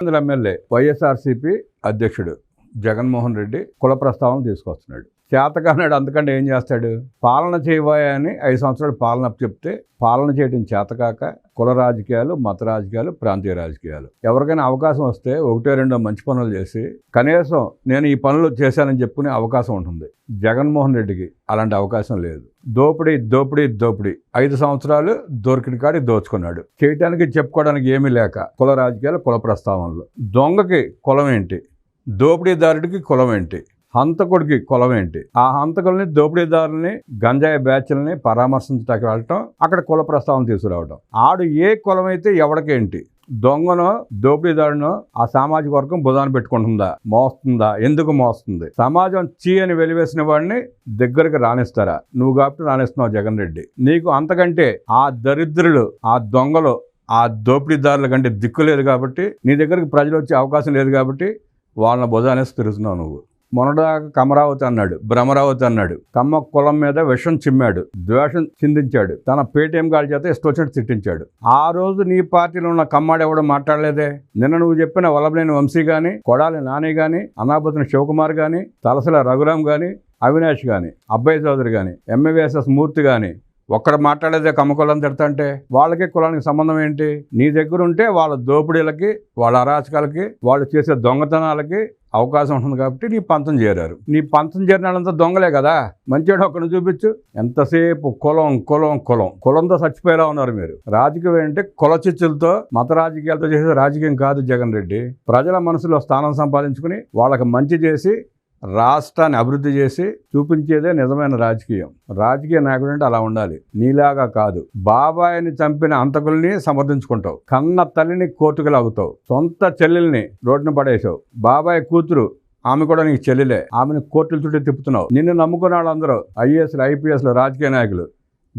MLA YSRCP అధ్యక్షుడు జగన్మోహన్ రెడ్డి కుల ప్రస్తావన తీసుకొస్తున్నాడు. చేతకానాడు అంతకంటే ఏం చేస్తాడు? పాలన చేయబోయా అని ఐదు సంవత్సరాలు పాలన చెప్తే పాలన చేయడం చేతకాక కుల రాజకీయాలు మత రాజకీయాలు ప్రాంతీయ రాజకీయాలు. ఎవరికైనా అవకాశం వస్తే ఒకటో రెండో మంచి పనులు చేసి కనీసం నేను ఈ పనులు చేశానని చెప్పుకునే అవకాశం ఉంటుంది. జగన్మోహన్ రెడ్డికి అలాంటి అవకాశం లేదు. దోపిడీ దోపిడీ దోపిడీ. ఐదు సంవత్సరాలు దొరికిన కాడి దోచుకున్నాడు. చేయటానికి చెప్పుకోవడానికి ఏమీ లేక కుల రాజకీయాలు కుల ప్రస్తావనలు. దొంగకి కులం ఏంటి? దోపిడీదారుడికి కులం ఏంటి? హంతకుడికి కులం ఏంటి? ఆ హంతకుల్ని దోపిడీదారుల్ని గంజాయి బ్యాచ్లని పరామర్శించడానికి వెళ్ళటం అక్కడ కుల ప్రస్తావన తీసుకురావడం ఆడు ఏ కులం అయితే ఎవడికేంటి దొంగను దోపిడీదారునో ఆ సామాజిక వర్గం బుధాన పెట్టుకుంటుందా? మోస్తుందా? ఎందుకు మోస్తుంది? సమాజం చీ అని వెలివేసిన వాడిని దగ్గరికి రాణిస్తారా నువ్వు కాబట్టి రాణిస్తున్నావు జగన్ రెడ్డి. నీకు అంతకంటే ఆ దరిద్రులు ఆ దొంగలు ఆ దోపిడీదారుల కంటే దిక్కు లేదు కాబట్టి నీ దగ్గరికి ప్రజలు వచ్చే అవకాశం లేదు కాబట్టి వాళ్ళని బుధానేసి తిరుగుతున్నావు నువ్వు. మొన్నదాకా కమరావతి అన్నాడు భ్రమరావతి అన్నాడు. కమ్మ కులం మీద విషం చిమ్మాడు ద్వేషం చిందించాడు. తన పేటీఎం గాలి చేత ఇష్టవచ్చినట్టు తిట్టించాడు. ఆ రోజు నీ పార్టీలో ఉన్న కమ్మాడు ఎవడో మాట్లాడలేదే? నిన్న నువ్వు చెప్పిన వల్లభనేని వంశీ గాని కొడాలి నాని గాని అనాబతుని శివకుమార్ గాని తలసల రఘురాం గాని అవినాష్ గాని అబ్బాయి చౌదరి గాని ఎంఏవిఎస్ఎస్ మూర్తి గాని ఒక్కడ మాట్లాడేదే కమ్మ కులం తిడతంటే వాళ్ళకి కులానికి సంబంధం ఏంటి? నీ దగ్గర ఉంటే వాళ్ళ దోపిడీలకి వాళ్ళ అరాచకాలకి వాళ్ళు చేసే దొంగతనాలకి అవకాశం ఉంటుంది కాబట్టి నీ పంతం చేరారు. నీ పంతం చేరినంత దొంగలే కదా. మంచివాడు ఒక్కడిని చూపించు. ఎంతసేపు కులం కులం కులం. కులంతో చచ్చిపోయేలా ఉన్నారు మీరు. రాజకీయం ఏంటంటే కుల చర్చలతో మత రాజకీయాలతో చేసే రాజకీయం కాదు జగన్ రెడ్డి. ప్రజల మనసులో స్థానం సంపాదించుకుని వాళ్ళకి మంచి చేసి రాష్ట్రాన్ని అభివృద్ధి చేసి చూపించేదే నిజమైన రాజకీయం. రాజకీయ నాయకుడు అంటే అలా ఉండాలి. నీలాగా కాదు. బాబాయిని చంపిన అంతకుల్ని సమర్థించుకుంటావు. కన్న తల్లిని కోర్టుకు లాగుతావు. సొంత చెల్లెల్ని రోడ్డున పడేసావు బాబాయ్ కూతురు ఆమె కూడా నీకు చెల్లెలే. ఆమెను కోర్టుల చుట్టూ తిప్పుతున్నావు. నిన్ను నమ్ముకున్న వాళ్ళందరూ ఐఏఎస్లు ఐపీఎస్లు రాజకీయ నాయకులు.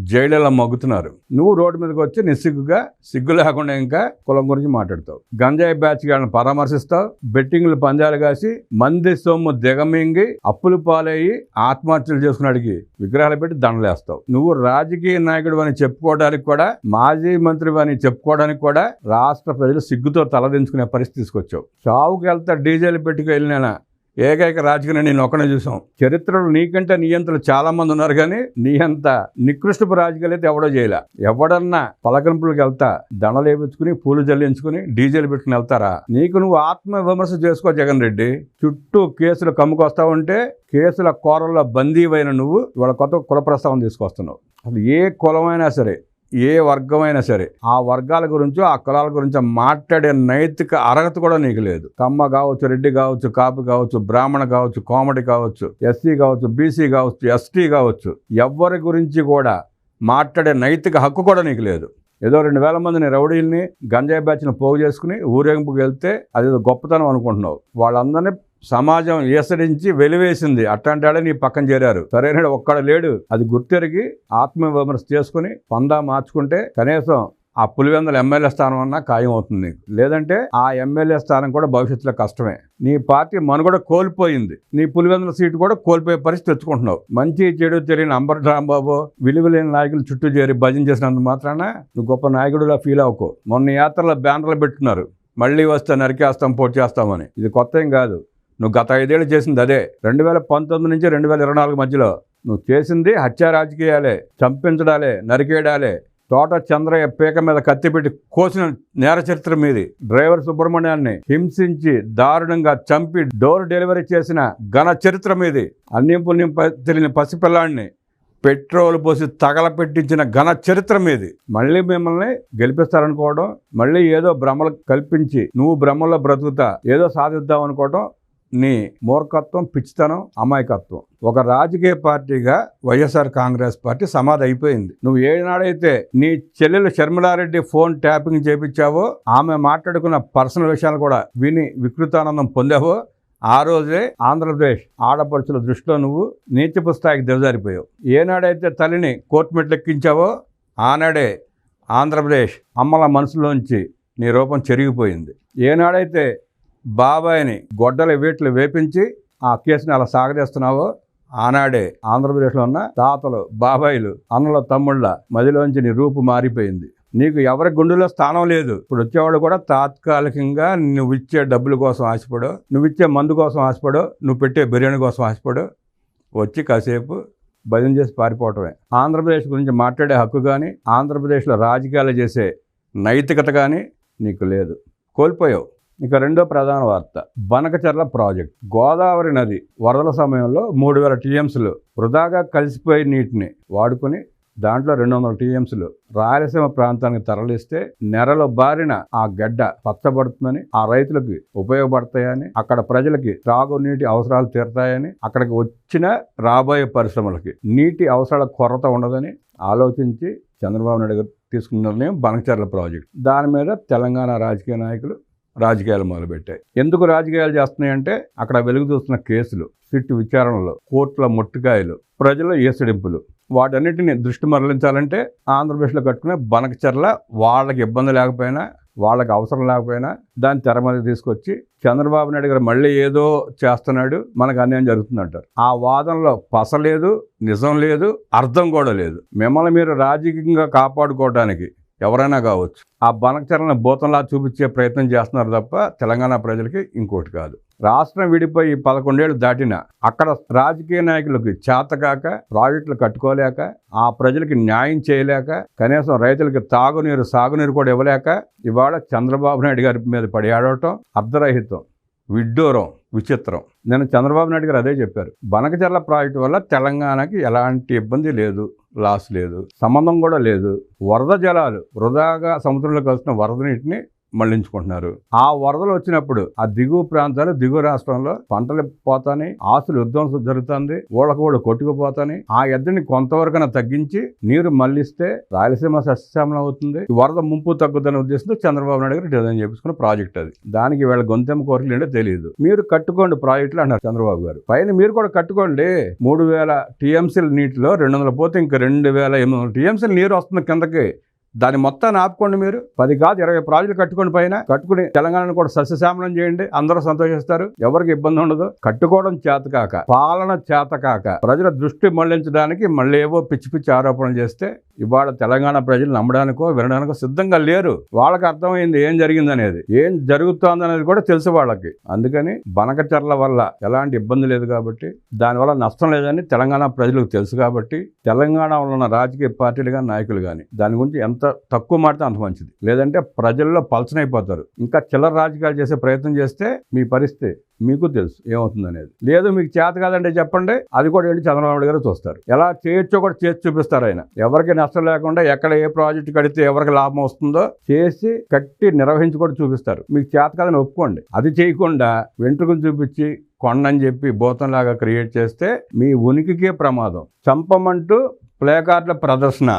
జైళ్ళలో మగ్గుతున్నారు. నువ్వు రోడ్డు మీదకి వచ్చి నిస్సిగ్గుగా సిగ్గు లేకుండా ఇంకా కులం గురించి మాట్లాడతావు. గంజాయి బ్యాచ్ గారిని పరామర్శిస్తావు. బెట్టింగ్లు పందాలు కాసి మంది సొమ్ము దిగమింగి అప్పులు పాలయ్యి ఆత్మహత్యలు చేసుకున్నాడికి విగ్రహాలు పెట్టి దండలేస్తావు నువ్వు రాజకీయ నాయకుడు అని చెప్పుకోవడానికి కూడా మాజీ మంత్రి అని చెప్పుకోవడానికి కూడా రాష్ట్ర ప్రజలు సిగ్గుతో తలదించుకునే పరిస్థితి తీసుకొచ్చావు. చావుకి వెళ్తా డీజేలు పెట్టుకు వెళ్ళినా ఏకైక రాజకీయ నేను ఒక్కనే చూసాం చరిత్రలో నీకంటే నియంత్రులు చాలా మంది ఉన్నారు కానీ నీ అంత నికృష్టపు రాజకీయాలు అయితే ఎవడో చేయలే. ఎవడన్నా పలకరింపులకు వెళ్తా దండలేపించుకుని పూలు జల్లించుకుని డీజేలు పెట్టుకుని వెళ్తారా? నీకు నువ్వు ఆత్మ విమర్శ చేసుకో జగన్ రెడ్డి. చుట్టూ కేసులు కమ్ముకొస్తా ఉంటే కేసుల కోరల్లో బందీవైన నువ్వు ఇవాళ కొత్త కుల ప్రస్తావన తీసుకొస్తున్నావు. అసలు ఏ కులమైనా సరే ఏ వర్గమైనా సరే ఆ వర్గాల గురించో ఆ కులాల గురించో మాట్లాడే నైతిక అర్హత కూడా నీకు లేదు. కమ్మ కావచ్చు రెడ్డి కావచ్చు కాపు కావచ్చు బ్రాహ్మణ కావచ్చు కోమటి కావచ్చు ఎస్సీ కావచ్చు బీసీ కావచ్చు ఎస్టీ కావచ్చు ఎవ్వరి గురించి కూడా మాట్లాడే నైతిక హక్కు కూడా నీకు లేదు. ఏదో రెండు వేల మందిని రౌడీల్ని గంజాయి బ్యాచ్ని పోగు చేసుకుని ఊరేగింపుకి వెళ్తే అది గొప్పతనం అనుకుంటున్నావు. వాళ్ళందరినీ సమాజం ఏసరించి వెలివేసింది. అట్లాంటి నీ పక్కన చేరారు. సరైన ఒక్కడ లేడు. అది గుర్తెరిగి ఆత్మవిమర్శ చేసుకుని పందా మార్చుకుంటే కనీసం ఆ పులివెందుల ఎమ్మెల్యే స్థానం అన్నా ఖాయం అవుతుంది లేదంటే ఆ ఎమ్మెల్యే స్థానం కూడా భవిష్యత్తులో కష్టమే. నీ పార్టీ మనుగడ కోల్పోయింది. నీ పులివెందుల సీటు కూడా కోల్పోయే పరిస్థితి తెచ్చుకుంటున్నావు. మంచి చెడు తెలియని అంబర్ రాంబాబు విలువలేని నాయకులు చుట్టూ చేరి భజన చేసినందుకు మాత్రాన నువ్వు గొప్ప నాయకుడులా ఫీల్ అవ్వకు. మొన్న యాత్రలో బ్యానర్లు పెట్టున్నారు మళ్ళీ వస్తే నరికేస్తాం పోటీ చేస్తామని. ఇది కొత్త ఏం కాదు. నువ్వు గత ఐదేళ్ళు చేసింది అదే. రెండు వేల పంతొమ్మిది నుంచి రెండు వేల ఇరవై నాలుగు మధ్యలో నువ్వు చేసింది హత్య రాజకీయాలే చంపించడాలే నరికేయడాలే తోట చంద్రయ్య పీక మీద కత్తిపెట్టి కోసిన నేర చరిత్ర మీది. డ్రైవర్ సుబ్రహ్మణ్యాన్ని హింసించి దారుణంగా చంపి డోర్ డెలివరీ చేసిన ఘన చరిత్ర మీది. అన్యం పుణ్యం తెలియని పసిపిల్లాడిని పెట్రోల్ పోసి తగలపెట్టించిన ఘన చరిత్ర మీది. మళ్ళీ మిమ్మల్ని గెలిపిస్తారనుకోవడం మళ్ళీ ఏదో భ్రమలు కల్పించి నువ్వు భ్రమల్లో బ్రతుకుతా ఏదో సాధిద్దాం అనుకోవడం నీ మూర్ఖత్వం పిచ్చితనం అమాయకత్వం. ఒక రాజకీయ పార్టీగా వైఎస్ఆర్ కాంగ్రెస్ పార్టీ సమాధి అయిపోయింది. నువ్వు ఏనాడైతే నీ చెల్లెలు షర్మిలారెడ్డి ఫోన్ ట్యాపింగ్ చేపించావో ఆమె మాట్లాడుకున్న పర్సనల్ విషయాలు కూడా విని వికృతానందం పొందావో ఆ రోజే ఆంధ్రప్రదేశ్ ఆడపడుచుల దృష్టిలో నువ్వు నీచపు స్థాయికి దిగజారిపోయావు. ఏనాడైతే తల్లిని కోర్టు మెట్లెక్కించావో ఆనాడే ఆంధ్రప్రదేశ్ అమ్మల మనసులోంచి నీ రూపం చెరిగిపోయింది. ఏనాడైతే బాబాయ్ని గొడ్డల వీటిలో వేపించి ఆ కేసుని అలా సాగదీస్తున్నావో ఆనాడే ఆంధ్రప్రదేశ్లో ఉన్న తాతలు బాబాయిలు అన్నల తమ్ముళ్ళ మదిలోంచి నీ రూపు మారిపోయింది. నీకు ఎవరి గుండెలో స్థానం లేదు. ఇప్పుడు వచ్చేవాడు కూడా తాత్కాలికంగా నువ్వు ఇచ్చే డబ్బుల కోసం ఆశపడో నువ్వు ఇచ్చే మందు కోసం ఆశపడో నువ్వు పెట్టే బిర్యానీ కోసం ఆశపడు వచ్చి కాసేపు భజన చేసి పారిపోవటమే. ఆంధ్రప్రదేశ్ గురించి మాట్లాడే హక్కు కానీ ఆంధ్రప్రదేశ్లో రాజకీయాలు చేసే నైతికత కానీ నీకు లేదు. కోల్పోయావు. ఇక రెండో ప్రధాన వార్త. బనకచర్ల ప్రాజెక్ట్. గోదావరి నది వరదల సమయంలో మూడు వేల టీఎంసీలు వృధాగా కలిసిపోయే నీటిని వాడుకొని దాంట్లో రెండు వందల టీఎంసీలు రాయలసీమ ప్రాంతానికి తరలిస్తే నెరలో బారిన ఆ గడ్డ పచ్చబడుతుందని ఆ రైతులకి ఉపయోగపడతాయని అక్కడ ప్రజలకి తాగునీటి అవసరాలు తీరతాయని అక్కడికి వచ్చిన రాబోయే పరిశ్రమలకి నీటి అవసరాల కొరత ఉండదని ఆలోచించి చంద్రబాబు నాయుడు గారు తీసుకున్న నిర్ణయం బనకచర్ల ప్రాజెక్ట్. దాని మీద తెలంగాణ రాజకీయ నాయకులు రాజకీయాలు మొదలుపెట్టాయి. ఎందుకు రాజకీయాలు చేస్తున్నాయంటే అక్కడ వెలుగు చూస్తున్న కేసులు సిట్టు విచారణలు కోర్టుల ముట్టకాయలు ప్రజల ఏసడింపులు. వాటన్నిటిని దృష్టి మరలించాలంటే ఆంధ్రప్రదేశ్లో కట్టుకునే బనకచర్ల వాళ్ళకి ఇబ్బంది లేకపోయినా వాళ్ళకి అవసరం లేకపోయినా దాన్ని తెర మీద తీసుకొచ్చి చంద్రబాబు నాయుడు గారు మళ్ళీ ఏదో చేస్తున్నాడు మనకు అన్యాయం జరుగుతుంది అంటారు. ఆ వాదనలో పస లేదు నిజం లేదు అర్థం కూడా లేదు. మిమ్మల్ని మీరు రాజకీయంగా కాపాడుకోవడానికి ఎవరైనా కావచ్చు. ఆ బనకచరణ భూతంలా చూపించే ప్రయత్నం చేస్తున్నారు తప్ప తెలంగాణ ప్రజలకి ఇంకోటి కాదు. రాష్ట్రం విడిపోయి పదకొండేళ్ళు దాటిన అక్కడ రాజకీయ నాయకులకి చేతకాక ప్రాజెక్టులు కట్టుకోలేక ఆ ప్రజలకి న్యాయం చేయలేక కనీసం రైతులకి తాగునీరు సాగునీరు కూడా ఇవ్వలేక ఇవాళ చంద్రబాబు నాయుడు గారి మీద పడి ఆడవటం అర్ధరహితం విడ్డూరం. విచిత్రం. నేను చంద్రబాబు నాయుడు గారు అదే చెప్పారు. బనకచర్ల ప్రాజెక్టు వల్ల తెలంగాణకి ఎలాంటి ఇబ్బంది లేదు లాస్ లేదు సంబంధం కూడా లేదు. వరద జలాలు వృధాగా సముద్రంలో కలిసిన వరద నీటిని మళ్ళించుకుంటున్నారు. ఆ వరదలు వచ్చినప్పుడు ఆ దిగువ ప్రాంతాలు దిగువ రాష్ట్రంలో పంటలు పోతాని ఆస్తులు విధ్వంసం జరుగుతుంది ఓళ్ళకు కూడా కొట్టుకుపోతాని ఆ ఎద్దడిని కొంతవరకైనా తగ్గించి నీరు మళ్ళిస్తే రాయలసీమ సస్యశ్యామలం అవుతుంది. వరద ముంపు తగ్గుదనే ఉద్దేశంతో చంద్రబాబు నాయుడు గారు డిజైన్ చేపించుకున్న ప్రాజెక్ట్ అది. దానికి వీళ్ళ గొంతెమ్మ కోరికలు ఏంటో తెలియదు మీరు కట్టుకోండి ప్రాజెక్టులు అన్నారు చంద్రబాబు గారు. పైన మీరు కూడా కట్టుకోండి. మూడు వేల టీఎంసీల నీటిలో రెండు వందల పోతే ఇంకా రెండు వేల ఎనిమిది వందల టీఎంసీల నీరు వస్తుంది కిందకి. దాని మొత్తాన్ని ఆపుకోండి మీరు. పది కాదు ఇరవై ప్రాజెక్టులు కట్టుకుని పైన. కట్టుకుని తెలంగాణను కూడా సస్యశ్యామలం చేయండి. అందరూ సంతోషిస్తారు. ఎవరికి ఇబ్బంది ఉండదు. కట్టుకోవడం చేతకాక పాలన చేతకాక ప్రజల దృష్టి మళ్ళించడానికి మళ్ళీ ఏవో పిచ్చి పిచ్చి ఆరోపణలు చేస్తే ఇవాళ తెలంగాణ ప్రజలు నమ్మడానికో వినడానికో సిద్ధంగా లేరు. వాళ్ళకి అర్థమైంది ఏం జరిగిందనేది. ఏం జరుగుతోంది అనేది కూడా తెలుసు వాళ్ళకి. అందుకని బనకచర్ల వల్ల ఎలాంటి ఇబ్బంది లేదు కాబట్టి దానివల్ల నష్టం లేదని తెలంగాణ ప్రజలకు తెలుసు కాబట్టి తెలంగాణలో ఉన్న రాజకీయ పార్టీలు కానీ నాయకులు కానీ దాని గురించి ఎంత తక్కువ మాడితే అంత మంచిది. లేదంటే ప్రజల్లో పలచనైపోతారు. ఇంకా చిల్లర రాజకీయాలు చేసే ప్రయత్నం చేస్తే మీ పరిస్థితి మీకు తెలుసు ఏమవుతుంది అనేది లేదు మీకు చేత కాదంటే చెప్పండి అది కూడా వెళ్ళి చంద్రబాబు గారు చూస్తారు. ఎలా చేయొచ్చో కూడా చేసి చూపిస్తారు ఆయన. ఎవరికి నష్టం లేకుండా ఎక్కడ ఏ ప్రాజెక్ట్ కడితే ఎవరికి లాభం వస్తుందో చేసి కట్టి నిర్వహించి కూడా చూపిస్తారు. మీకు చేత కాదని ఒప్పుకోండి. అది చేయకుండా వెంట్రుకలు చూపించి కొండని చెప్పి భూతంలాగా క్రియేట్ చేస్తే మీ ఉనికికే ప్రమాదం. చంపమంటూ ప్లేకార్డుల ప్రదర్శన.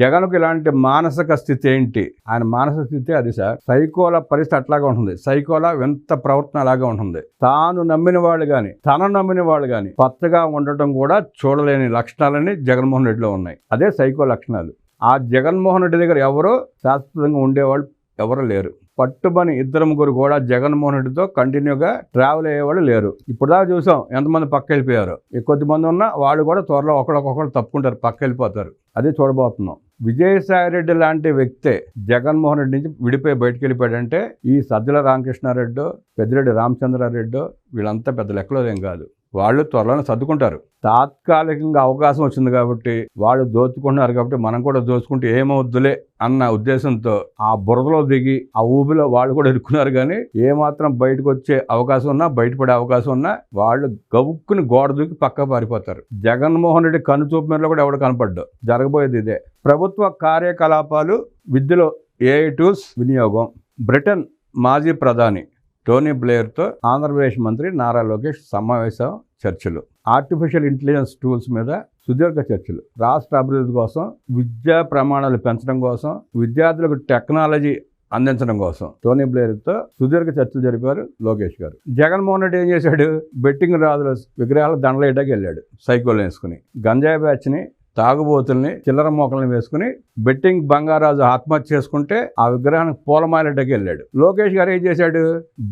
జగన్కు ఇలాంటి మానసిక స్థితి ఏంటి? ఆయన మానసిక స్థితి అది సార్. సైకోల పరిస్థితి అట్లాగా ఉంటుంది. సైకోల వింత ప్రవర్తన అలాగా ఉంటుంది. తాను నమ్మిన వాళ్ళు కానీ తన నమ్మిన వాళ్ళు కానీ పచ్చగా ఉండటం కూడా చూడలేని లక్షణాలని జగన్మోహన్ రెడ్డిలో ఉన్నాయి. అదే సైకో లక్షణాలు. ఆ జగన్మోహన్ రెడ్డి దగ్గర ఎవరో శాశ్వతంగా ఉండేవాళ్ళు ఎవరు లేరు. పట్టుబని ఇద్దరు ముగ్గురు కూడా జగన్మోహన్ రెడ్డితో కంటిన్యూగా ట్రావెల్ అయ్యేవాళ్ళు లేరు. ఇప్పుడు దాకా చూసాం ఎంతమంది పక్క వెళ్ళిపోయారు ఈ కొద్దిమంది ఉన్నా వాళ్ళు కూడా త్వరలో ఒకళ్ళకొకళ్ళు తప్పుకుంటారు పక్క వెళ్ళిపోతారు అది చూడబోతున్నాం. విజయసాయి రెడ్డి లాంటి వ్యక్తే జగన్మోహన్ రెడ్డి నుంచి విడిపోయి బయటకు వెళ్ళిపోయాడంటే ఈ సజ్జల రామకృష్ణారెడ్డి పెద్దిరెడ్డి రామచంద్రారెడ్డి వీళ్ళంతా పెద్ద లెక్కలో ఏం కాదు. వాళ్ళు త్వరలోనే సర్దుకుంటారు. తాత్కాలికంగా అవకాశం వచ్చింది కాబట్టి వాళ్ళు దోచుకుంటున్నారు కాబట్టి మనం కూడా దోచుకుంటే ఏమవుద్దులే అన్న ఉద్దేశంతో ఆ బురదలో దిగి ఆ ఊబిలో వాళ్ళు కూడా ఇరుక్కున్నారు కానీ ఏమాత్రం బయటకు వచ్చే అవకాశం ఉన్నా బయటపడే అవకాశం ఉన్నా వాళ్ళు గబుక్కుని గోడ దూకి పక్క పారిపోతారు. జగన్మోహన్ రెడ్డి కనుచూపు మీద కూడా ఎవడు కనపడ్డు? జరగబోయేది ఇదే. ప్రభుత్వ కార్యకలాపాలు విద్యలో ఏఐ టూల్స్ వినియోగం. బ్రిటన్ మాజీ ప్రధాని టోనీ బ్లేయర్తో ఆంధ్రప్రదేశ్ మంత్రి నారా లోకేష్ సమావేశం చర్చలు. ఆర్టిఫిషియల్ ఇంటెలిజెన్స్ టూల్స్ మీద సుదీర్ఘ చర్చలు. రాష్ట్ర అభివృద్ధి కోసం విద్యా ప్రమాణాలు పెంచడం కోసం విద్యార్థులకు టెక్నాలజీ అందించడం కోసం టోనీ బ్లేయర్తో సుదీర్ఘ చర్చలు జరిపారు లోకేష్ గారు. జగన్మోహన్ రెడ్డి ఏం చేశాడు? బెట్టింగ్ రాజుల విగ్రహాల దండలేయడానికి వెళ్ళాడు సైకిల్ వేసుకుని గంజాయి బ్యాచ్ని తాగుబోతుల్ని చిల్లర మోకల్ని వేసుకుని బెట్టింగ్ బంగారాజు ఆత్మహత్య చేసుకుంటే ఆ విగ్రహానికి పూలమాలటకి వెళ్ళాడు లోకేష్ గారు ఏం చేశాడు?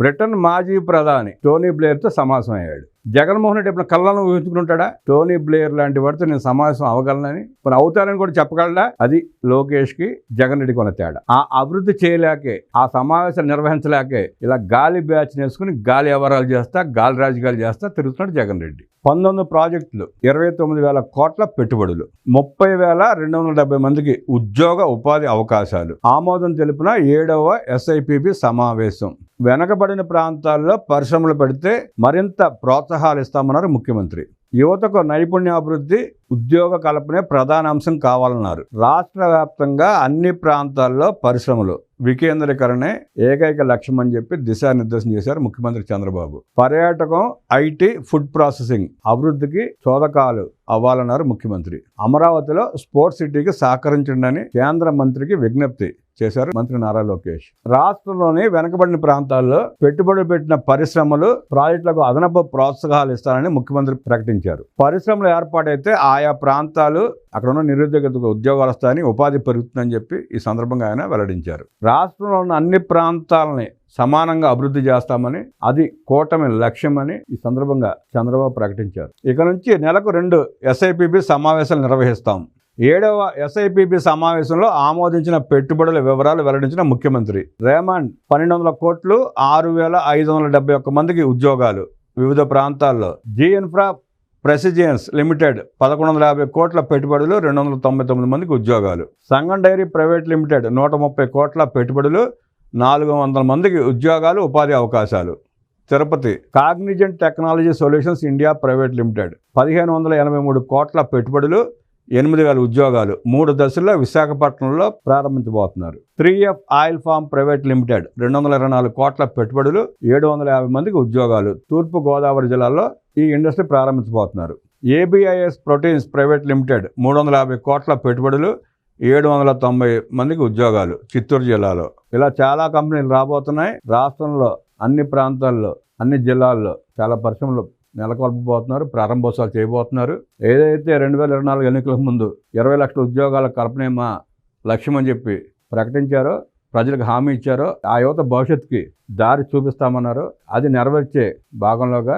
బ్రిటన్ మాజీ ప్రధాని టోనీ బ్లేయర్తో సమాసం అయ్యాడు. జగన్మోహన్ రెడ్డి ఇప్పుడు కళ్ళను ఊహించుకుంటాడా? టోనీ బ్లేయర్ లాంటి వాడితో నేను సమావేశం అవ్వగలనని? మరి అవుతారని కూడా చెప్పగలడా? అది లోకేష్కి జగన్ రెడ్డి కొన తేడా. ఆ అభివృద్ధి చేయలేకే ఆ సమావేశం నిర్వహించలేకే ఇలా గాలి బ్యాచ్ నేసుకుని గాలి వ్యవహారాలు చేస్తా గాలి రాజకీయాలు చేస్తా తిరుగుతున్నాడు జగన్ రెడ్డి. పంతొమ్మిది ప్రాజెక్టులు ఇరవై తొమ్మిది వేల కోట్ల పెట్టుబడులు ముప్పై వేల రెండు వందల డెబ్బై మందికి ఉద్యోగ ఉపాధి అవకాశాలు. ఆమోదం తెలిపిన ఏడవ ఎస్ఐపిబి సమావేశం. వెనకబడిన ప్రాంతాల్లో పరిశ్రమలు పెడితే మరింత ప్రోత్సాహాలు ఇస్తామన్నారు ముఖ్యమంత్రి. యువతకు నైపుణ్యాభివృద్ధి ఉద్యోగ కల్పనే ప్రధాన అంశం కావాలన్నారు. రాష్ట్ర వ్యాప్తంగా అన్ని ప్రాంతాల్లో పరిశ్రమలు వికేంద్రీకరణే ఏకైక లక్ష్యం అని చెప్పి దిశానిర్దేశం చేశారు ముఖ్యమంత్రి చంద్రబాబు. పర్యాటకం ఐటీ ఫుడ్ ప్రాసెసింగ్ అభివృద్ధికి చోదకాలు అవ్వాలన్నారు ముఖ్యమంత్రి. అమరావతిలో స్పోర్ట్స్ సిటీకి సహకరించండి కేంద్ర మంత్రికి విజ్ఞప్తి. చేశారు మంత్రి నారా లోకేష్. రాష్ట్రంలోని వెనకబడిన ప్రాంతాల్లో పెట్టుబడి పెట్టిన పరిశ్రమలు ప్రాజెక్టులకు అదనపు ప్రోత్సాహాలు ఇస్తారని ముఖ్యమంత్రి ప్రకటించారు. పరిశ్రమలు ఏర్పాటైతే ఆయా ప్రాంతాలు అక్కడ ఉన్న నిరుద్యోగతకు ఉద్యోగాలు వస్తాయని ఉపాధి పెరుగుతుందని చెప్పి ఈ సందర్భంగా ఆయన వెల్లడించారు. రాష్ట్రంలో ఉన్న అన్ని ప్రాంతాలని సమానంగా అభివృద్ధి చేస్తామని అది కూటమి లక్ష్యమని ఈ సందర్భంగా చంద్రబాబు ప్రకటించారు. ఇక నుంచి నెలకు రెండు ఎస్ఐపిబి సమావేశాలు నిర్వహిస్తాం. ఏడవ ఎస్ఐపిబి సమావేశంలో ఆమోదించిన పెట్టుబడుల వివరాలు వెల్లడించిన ముఖ్యమంత్రి. రేమండ్ పన్నెండు వందల కోట్లు ఆరు వేల ఐదు వందల డెబ్బై ఒక్క మందికి ఉద్యోగాలు. వివిధ ప్రాంతాల్లో జీ ఇన్ఫ్రా ప్రెసిజియన్స్ లిమిటెడ్ పదకొండు వందల యాభై కోట్ల పెట్టుబడులు రెండు వందల తొంభై తొమ్మిది మందికి ఉద్యోగాలు. సంగం డైరీ ప్రైవేట్ లిమిటెడ్ నూట ముప్పై కోట్ల పెట్టుబడులు నాలుగు వందల మందికి ఉద్యోగాలు ఉపాధి అవకాశాలు. Tirupati Cognizant technology solutions India private limited పదిహేను వందల ఎనభై మూడు కోట్ల పెట్టుబడులు ఎనిమిది వేల ఉద్యోగాలు మూడు దశల్లో విశాఖపట్నంలో ప్రారంభించబోతున్నారు. Three F oil palm private limited రెండు వందల ఇరవై నాలుగు కోట్ల పెట్టుబడులు ఏడు వందల యాభై మందికి ఉద్యోగాలు తూర్పు గోదావరి జిల్లాలో ఈ ఇండస్ట్రీ ప్రారంభించబోతున్నారు. ఏబిఐఎస్ ప్రోటీన్స్ ప్రైవేట్ లిమిటెడ్ మూడు వందల యాభై కోట్ల పెట్టుబడులు ఏడు వందల తొంభై మందికి ఉద్యోగాలు చిత్తూరు జిల్లాలో. ఇలా చాలా కంపెనీలు రాబోతున్నాయి. రాష్ట్రంలో అన్ని ప్రాంతాల్లో అన్ని జిల్లాల్లో చాలా పరిశ్రమలు నెలకొల్పబోతున్నారు ప్రారంభోత్సవాలు చేయబోతున్నారు. ఏదైతే రెండు వేల ఇరవై నాలుగు ఎన్నికలకు ముందు ఇరవై లక్షల ఉద్యోగాల కల్పనేమా లక్ష్యం అని చెప్పి ప్రకటించారో ప్రజలకు హామీ ఇచ్చారో ఆ యువత భవిష్యత్తుకి దారి చూపిస్తామన్నారు. అది నెరవేర్చే భాగంలోగా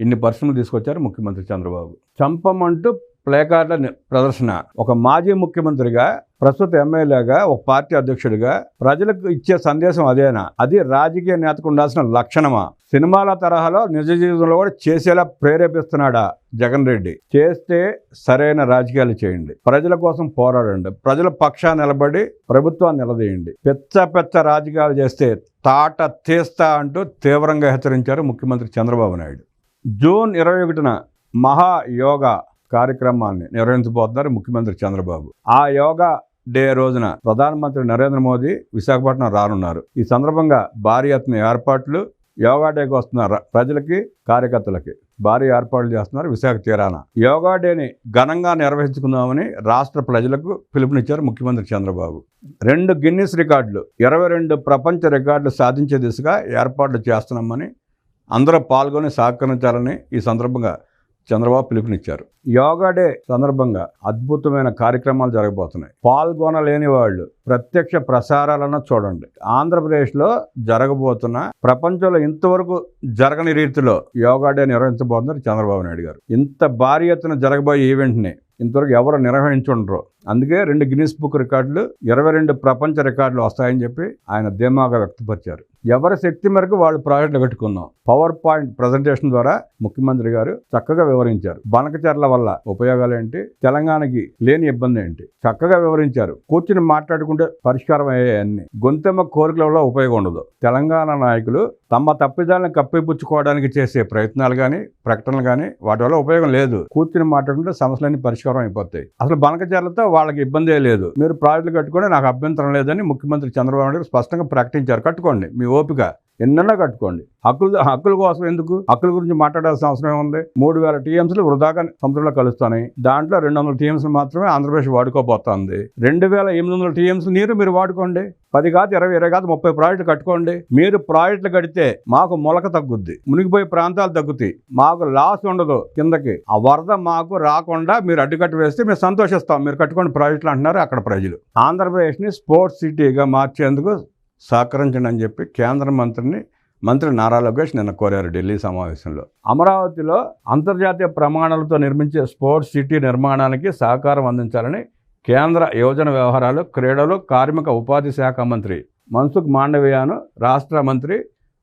ఇన్ని పరిశ్రమలు తీసుకొచ్చారు ముఖ్యమంత్రి చంద్రబాబు. చంపమంటూ ప్లేకార్డుల ప్రదర్శన. ఒక మాజీ ముఖ్యమంత్రిగా ప్రస్తుత ఎమ్మెల్యేగా ఒక పార్టీ అధ్యక్షుడిగా ప్రజలకు ఇచ్చే సందేశం అదేనా? అది రాజకీయ నేతకు ఉండాల్సిన లక్షణమా? సినిమాల తరహాలో నిజ జీవితంలో కూడా చేసేలా ప్రేరేపిస్తున్నాడా జగన్ రెడ్డి. చేస్తే సరైన రాజకీయాలు చేయండి. ప్రజల కోసం పోరాడండి. ప్రజల పక్షా నిలబడి ప్రభుత్వాన్ని నిలదీయండి. పెచ్చ పెచ్చ రాజకీయాలు చేస్తే తాట తీస్తా అంటూ తీవ్రంగా హెచ్చరించారు ముఖ్యమంత్రి చంద్రబాబు నాయుడు. జూన్ ఇరవై ఒకటిన మహాయోగా కార్యక్రమాన్ని నిర్వహించబోతున్నారు ముఖ్యమంత్రి చంద్రబాబు. ఆ యోగా డే రోజున ప్రధానమంత్రి నరేంద్ర మోదీ విశాఖపట్నం రానున్నారు. ఈ సందర్భంగా భారీ ఎత్తున ఏర్పాట్లు యోగా డేకి వస్తున్నారు ప్రజలకి కార్యకర్తలకి భారీ ఏర్పాట్లు చేస్తున్నారు విశాఖ తీరాన. యోగా డేని ఘనంగా నిర్వహించుకుందామని రాష్ట్ర ప్రజలకు పిలుపునిచ్చారు ముఖ్యమంత్రి చంద్రబాబు. రెండు గిన్నిస్ రికార్డులు ఇరవై రెండు ప్రపంచ రికార్డులు సాధించే దిశగా ఏర్పాట్లు చేస్తున్నామని అందరూ పాల్గొని సహకరించాలని ఈ సందర్భంగా చంద్రబాబు పిలుపునిచ్చారు. యోగా డే సందర్భంగా అద్భుతమైన కార్యక్రమాలు జరగబోతున్నాయి. పాల్గొనలేని వాళ్ళు ప్రత్యక్ష ప్రసారాలను చూడండి. ఆంధ్రప్రదేశ్లో జరగబోతున్న ప్రపంచంలో ఇంతవరకు జరగని రీతిలో యోగా డే నిర్వహించబోతున్నారు చంద్రబాబు నాయుడు గారు. ఇంత భారీ ఎత్తున జరగబోయే ఈవెంట్ని ఇంతవరకు ఎవరు నిర్వహించుండ్రు? అందుకే రెండు గిన్నిస్ బుక్ రికార్డులు ఇరవై రెండు ప్రపంచ రికార్డులు వస్తాయని చెప్పి ఆయన ధీమాగా వ్యక్తపరిచారు. ఎవరి శక్తి మేరకు వాళ్ళు ప్రాజెక్టులు పెట్టుకున్నాం. పవర్ పాయింట్ ప్రజెంటేషన్ ద్వారా ముఖ్యమంత్రి గారు చక్కగా వివరించారు. బనకచర్ల వల్ల ఉపయోగాలు ఏంటి? తెలంగాణకి లేని ఇబ్బంది ఏంటి? చక్కగా వివరించారు. కూర్చుని మాట్లాడుకుంటే పరిష్కారం అయ్యాయన్ని గొంతెమ్మ కోరికల వల్ల ఉపయోగం ఉండదు. తెలంగాణ నాయకులు తమ తప్పిదాలను కప్పిపుచ్చుకోవడానికి చేసే ప్రయత్నాలు కానీ ప్రకటనలు కానీ వాటి వల్ల ఉపయోగం లేదు. కూర్చుని మాట్లాడుకుంటే సమస్యలన్నీ పరిష్కారం అయిపోతాయి. అసలు బనకచర్లతో వాళ్ళకి ఇబ్బందే లేదు. మీరు ప్రాజెక్టులు కట్టుకోండి నాకు అభ్యంతరం లేదని ముఖ్యమంత్రి చంద్రబాబు నాయుడు స్పష్టంగా ప్రకటించారు. కట్టుకోండి మీ ఓపిక. ఎన్నన్నా కట్టుకోండి. హక్కులు హక్కుల కోసం ఎందుకు? హక్కుల గురించి మాట్లాడాల్సిన అవసరం ఏముంది? మూడు వేల టీఎంసీలు వృధాగా సముద్రంలో కలుస్తున్నాయి. దాంట్లో రెండు వందల టీఎంసీలు మాత్రమే ఆంధ్రప్రదేశ్ వాడుకోబోతోంది. రెండు వేల ఎనిమిది వందల టీఎంసీలు నీరు మీరు వాడుకోండి. పది కాదు ఇరవై ఇరవై కాదు ముప్పై ప్రాజెక్టులు కట్టుకోండి. మీరు ప్రాజెక్టులు కడితే మాకు మొలక తగ్గుద్ది. మునిగిపోయే ప్రాంతాలు తగ్గుతాయి. మాకు లాస్ ఉండదు కిందకి. ఆ వరద మాకు రాకుండా మీరు అడ్డుకట్టు వేస్తే మేము సంతోషిస్తాం. మీరు కట్టుకోండి ప్రాజెక్టులు అంటున్నారు అక్కడ ప్రజలు. ఆంధ్రప్రదేశ్ని స్పోర్ట్స్ సిటీగా మార్చేందుకు సహకరించండి అని చెప్పి కేంద్ర మంత్రిని మంత్రి నారా లోకేష్ నిన్న కోరారు ఢిల్లీ సమావేశంలో. అమరావతిలో అంతర్జాతీయ ప్రమాణాలతో నిర్మించే స్పోర్ట్స్ సిటీ నిర్మాణానికి సహకారం అందించాలని కేంద్ర యువజన వ్యవహారాలు క్రీడలు కార్మిక ఉపాధి శాఖ మంత్రి మన్సుఖ్ మాండవీయాను రాష్ట్ర మంత్రి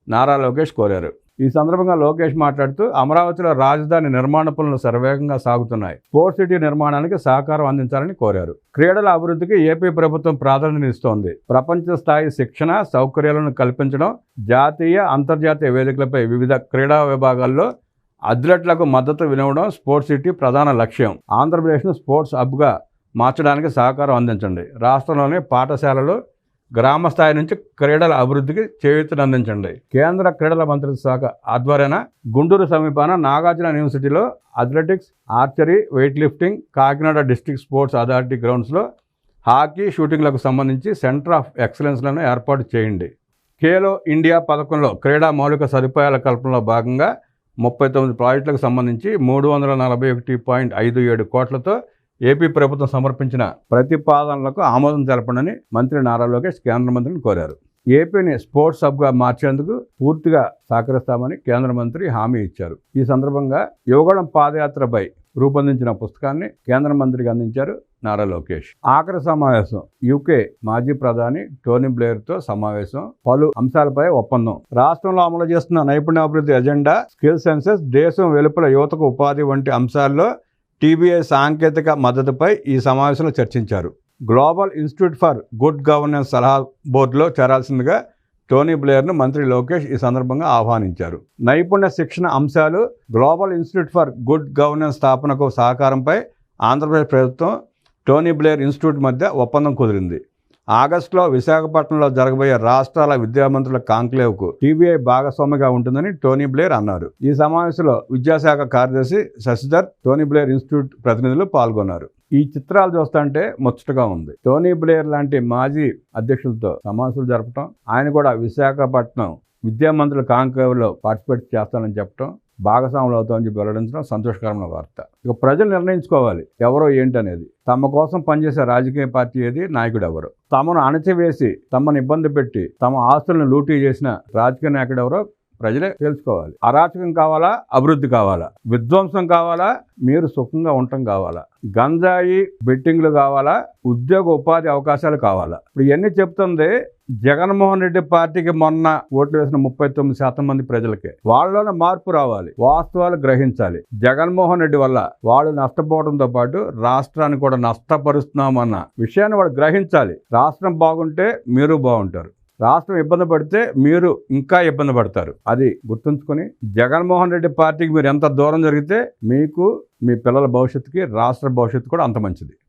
నారా లోకేష్ కోరారు. ఈ సందర్భంగా లోకేష్ మాట్లాడుతూ అమరావతిలో రాజధాని నిర్మాణ పనులు సర్వేగంగా సాగుతున్నాయి. స్పోర్ట్స్ సిటీ నిర్మాణానికి సహకారం అందించాలని కోరారు. క్రీడల అభివృద్ధికి ఏపీ ప్రభుత్వం ప్రాధాన్యతనిస్తోంది ప్రపంచ స్థాయి శిక్షణ సౌకర్యాలను కల్పించడం జాతీయ అంతర్జాతీయ వేదికలపై వివిధ క్రీడా విభాగాల్లో అథ్లెట్లకు మద్దతు వినవడం స్పోర్ట్స్ సిటీ ప్రధాన లక్ష్యం. ఆంధ్రప్రదేశ్ను స్పోర్ట్స్ హబ్గా మార్చడానికి సహకారం అందించండి. రాష్ట్రంలోని పాఠశాలలు గ్రామ స్థాయి నుంచి క్రీడల అభివృద్ధికి చేయూతనందించండి. కేంద్ర క్రీడల మంత్రిత్వ శాఖ ఆధ్వర్యాన గుంటూరు సమీపాన నాగార్జున యూనివర్సిటీలో athletics archery weight lifting Kakinada district sports authority గ్రౌండ్స్లో హాకీ షూటింగ్లకు సంబంధించి సెంటర్ ఆఫ్ ఎక్సలెన్స్లను ఏర్పాటు చేయండి. ఖేలో ఇండియా పథకంలో క్రీడా మౌలిక సదుపాయాల కల్పనలో భాగంగా ముప్పై తొమ్మిది ప్రాజెక్టులకు సంబంధించి మూడు వందల నలభై ఒకటి పాయింట్ ఐదు ఏడు కోట్లతో ఏపీ ప్రభుత్వం సమర్పించిన ప్రతిపాదనలకు ఆమోదం తెలపడని మంత్రి నారా లోకేష్ కేంద్ర మంత్రిని కోరారు. ఏపీని స్పోర్ట్స్ హబ్గా మార్చేందుకు పూర్తిగా సహకరిస్తామని కేంద్ర మంత్రి హామీ ఇచ్చారు. ఈ సందర్భంగా యువగళం పాదయాత్రపై రూపొందించిన పుస్తకాన్ని కేంద్ర మంత్రికి అందించారు నారా లోకేష్. ఆఖరి సమావేశం యూకే మాజీ ప్రధాని టోనీ బ్లేయర్తో సమావేశం. పలు అంశాలపై ఒప్పందం. రాష్ట్రంలో అమలు చేస్తున్న నైపుణ్యాభివృద్ధి ఎజెండా స్కిల్ సెన్సెస్ దేశం వెలుపల యువతకు ఉపాధి వంటి అంశాల్లో టీబీఐ సాంకేతిక మద్దతుపై ఈ సమావేశంలో చర్చించారు. Global institute for good governance సలహా బోర్డులో చేరాల్సిందిగా టోనీ బ్లేయర్ను మంత్రి లోకేష్ ఈ సందర్భంగా ఆహ్వానించారు. నైపుణ్య శిక్షణ అంశాలు global institute for good governance స్థాపనకు సహకారంపై ఆంధ్రప్రదేశ్ ప్రభుత్వం టోనీ బ్లేయర్ ఇన్స్టిట్యూట్ మధ్య ఒప్పందం కుదిరింది. ఆగస్టులో విశాఖపట్నంలో జరగబోయే రాష్ట్రాల విద్యామంత్రుల కాంక్లేవ్కు టీబీఐ భాగస్వామిగా ఉంటుందని టోనీ బ్లేయర్ అన్నారు. ఈ సమావేశంలో విద్యాశాఖ కార్యదర్శి శశిధర్ టోనీ బ్లేయర్ ఇన్స్టిట్యూట్ ప్రతినిధులు పాల్గొన్నారు. ఈ చిత్రాలు చూస్తుంటే ముచ్చటగా ఉంది. టోనీ బ్లేయర్ లాంటి మాజీ అధ్యక్షులతో సమావేశాలు జరపటం ఆయన కూడా విశాఖపట్నం విద్యామంత్రుల కాంక్లేవ్లో పార్టిసిపేట్ చేస్తానని చెప్పడం భాగస్వాములు అవుతామని చెప్పి వెల్లడించడం సంతోషకరమైన వార్త. ఇక ప్రజలు నిర్ణయించుకోవాలి. ఎవరో ఏంటనేది. తమ కోసం పనిచేసే రాజకీయ పార్టీ ఏది? నాయకుడు ఎవరు తమను అణచివేసి తమను ఇబ్బంది పెట్టి తమ ఆస్తులను లూటీ చేసిన రాజకీయ నాయకుడు ఎవరో ప్రజలే తెలుసుకోవాలి. అరాచకం కావాలా? అభివృద్ధి కావాలా? విధ్వంసం కావాలా? మీరు సుఖంగా ఉండటం కావాలా? గంజాయి బెట్టింగ్లు కావాలా? ఉద్యోగ ఉపాధి అవకాశాలు కావాలా? ఇప్పుడు ఇవన్నీ చెప్తుంది జగన్మోహన్ రెడ్డి పార్టీకి మొన్న ఓట్లు వేసిన ముప్పై తొమ్మిది శాతం మంది ప్రజలకే. వాళ్ళలోనే మార్పు రావాలి. వాస్తవాలు గ్రహించాలి. జగన్మోహన్ రెడ్డి వల్ల వాళ్ళు నష్టపోవడంతో పాటు రాష్ట్రాన్ని కూడా నష్టపరుస్తున్నామన్న విషయాన్ని వాళ్ళు గ్రహించాలి. రాష్ట్రం బాగుంటే మీరు బాగుంటారు. రాష్ట్రం ఇబ్బంది పడితే మీరు ఇంకా ఇబ్బంది పడతారు. అది గుర్తుంచుకొని జగన్మోహన్ రెడ్డి పార్టీకి మీరు ఎంత దూరం జరిగితే మీకు మీ పిల్లల భవిష్యత్తుకి రాష్ట్ర భవిష్యత్తు కూడా అంత మంచిది.